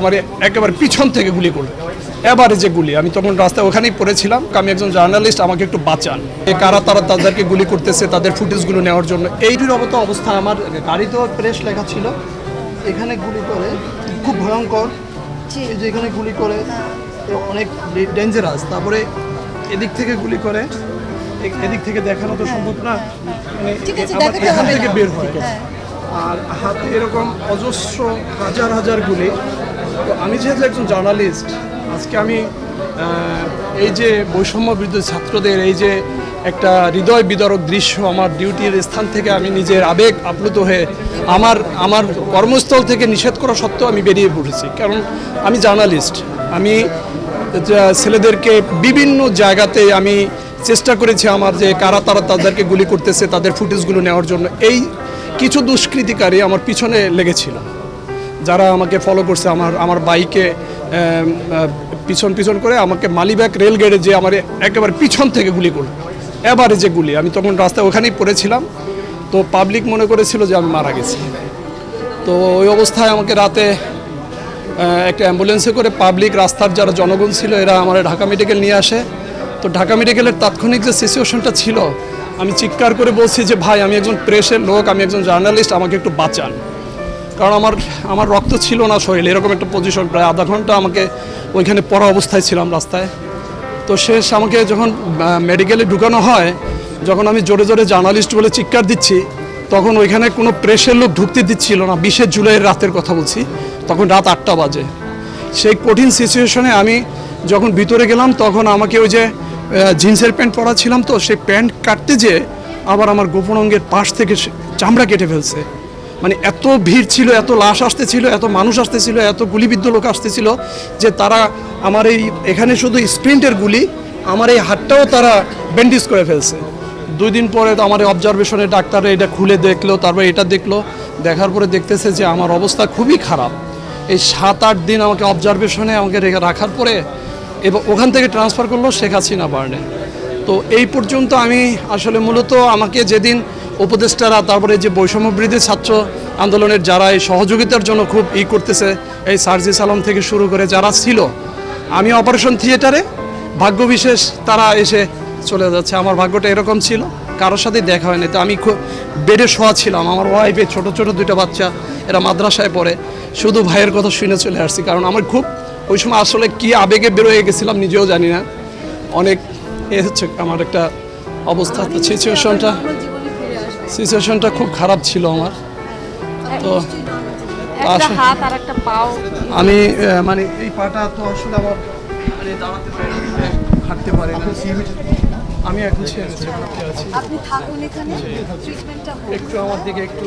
আমার একেবারে পিছন থেকে গুলি করল। এবারে যে গুলি। আমি তখন রাস্তায় ওখানেই পড়েছিলাম। আমি একজন জার্নালিস্ট আমাকে একটু বাঁচান। কারা তারা তাদেরকে গুলি করতেছে তাদের ফুটেজগুলো নেওয়ার জন্য। এইটির অবত অবস্থা আমার গাড়িতেও প্রেস লেখা ছিল। এখানে গুলি করে খুব ভয়ঙ্কর। এই যে এখানে গুলি করে অনেক ডেঞ্জারাস। তারপরে এদিক থেকে গুলি করে এদিক থেকে দেখানো তো সম্ভব না। মানে এখান থেকে বের হয়। হ্যাঁ। আর হাতে এরকম অজস্র হাজার হাজার গুলি। তো আমি যেহেতু একজন জার্নালিস্ট, আজকে আমি এই যে বৈষম্য বিরুদ্ধে ছাত্রদের, এই যে একটা হৃদয় বিদারক দৃশ্য আমার ডিউটির স্থান থেকে আমি নিজের আবেগ আপ্লুত হয়ে আমার আমার কর্মস্থল থেকে নিষেধ করা সত্ত্বেও আমি বেরিয়ে পড়েছি। কারণ আমি জার্নালিস্ট, আমি ছেলেদেরকে বিভিন্ন জায়গাতে আমি চেষ্টা করেছি আমার যে কারা তারা তাদেরকে গুলি করতেছে, তাদের ফুটেজগুলো নেওয়ার জন্য। এই কিছু দুষ্কৃতিকারী আমার পিছনে লেগেছিল। যারা আমাকে ফলো করছে, আমার আমার বাইকে পিছন পিছন করে আমাকে মালিবাগ রেল গেটে যে আমার একেবারে পিছন থেকে গুলি করল এবারে যে গুলি। আমি তখন রাস্তায় ওখানেই পড়েছিলাম। তো পাবলিক মনে করেছিল যে আমি মারা গেছি। তো ওই অবস্থায় আমাকে রাতে একটা অ্যাম্বুলেন্সে করে পাবলিক রাস্তার যারা জনগণ ছিল, এরা আমার ঢাকা মেডিকেল নিয়ে আসে। তো ঢাকা মেডিকেলের তাৎক্ষণিক যে সিচুয়েশনটা ছিল, আমি চিৎকার করে বলছি যে, ভাই, আমি একজন প্রেসের লোক, আমি একজন জার্নালিস্ট আমাকে একটু বাঁচান। কারণ আমার আমার রক্ত ছিল না শরীরে, এরকম একটা পজিশন প্রায় আধা ঘণ্টা আমাকে ওইখানে পড়া অবস্থায় ছিলাম রাস্তায়। তো শেষ আমাকে যখন মেডিকেলে ঢুকানো হয়, যখন আমি জোরে জোরে জার্নালিস্ট বলে চিৎকার দিচ্ছি, তখন ওইখানে কোনো প্রেসের লোক ঢুকতে দিচ্ছিল না। বিশে জুলাইয়ের রাতের কথা বলছি, তখন রাত আটটা বাজে। সেই কঠিন সিচুয়েশনে আমি যখন ভিতরে গেলাম, তখন আমাকে ওই যে জিন্সের প্যান্ট পরা ছিলাম তো, সেই প্যান্ট কাটতে যেয়ে আবার আমার গোপন অঙ্গের পাশ থেকে চামড়া কেটে ফেলছে। মানে এত ভিড় ছিল, এত লাশ আসতেছিল, এত মানুষ আসতেছিল, এত গুলিবিদ্ধ লোক আসতেছিল যে তারা আমার এই এখানে শুধু স্প্রিন্টের গুলি, আমার এই হাতটাও তারা ব্যান্ডেজ করে ফেলছে। দুই দিন পরে আমার অবজারভেশনে ডাক্তার এটা খুলে দেখল, তারপরে এটা দেখল, দেখার পরে দেখতেছে যে আমার অবস্থা খুবই খারাপ। এই সাত আট দিন আমাকে অবজারভেশনে আমাকে রেখে রাখার পরে এবং ওখান থেকে ট্রান্সফার করল শেখ হাসিনা বার্নে। তো এই পর্যন্ত আমি আসলে মূলত আমাকে যেদিন উপদেষ্টারা তারপরে যে বৈষম্য বৃদ্ধি ছাত্র আন্দোলনের যারা এই সহযোগিতার জন্য খুব ই করতেছে এই সার্জি সালাম থেকে শুরু করে যারা ছিল আমি অপারেশন থিয়েটারে ভাগ্য বিশেষ তারা এসে চলে যাচ্ছে। আমার ভাগ্যটা এরকম ছিল কারোর সাথে দেখা হয়নি। তো আমি খুব বেডে শোয়া ছিলাম। আমার ওয়াইফে ছোট ছোট দুইটা বাচ্চা এরা মাদ্রাসায় পড়ে। শুধু ভাইয়ের কথা শুনে চলে আসছি কারণ আমার খুব ওই সময় আসলে কি আবেগে বেরোয় গেছিলাম নিজেও জানি না। অনেক এ হচ্ছে আমার একটা অবস্থা সিচুয়েশনটা সিচুয়েশনটা খুব খারাপ ছিল আমার। তো আমি মানে এই পাটা তো আসলে আমার মানে দাঁড়াতে পারি হাঁটতে পারে না। আমি এখন ছেড়ে আছি। আপনি থাকুন এখানে একটু আমার দিকে একটু।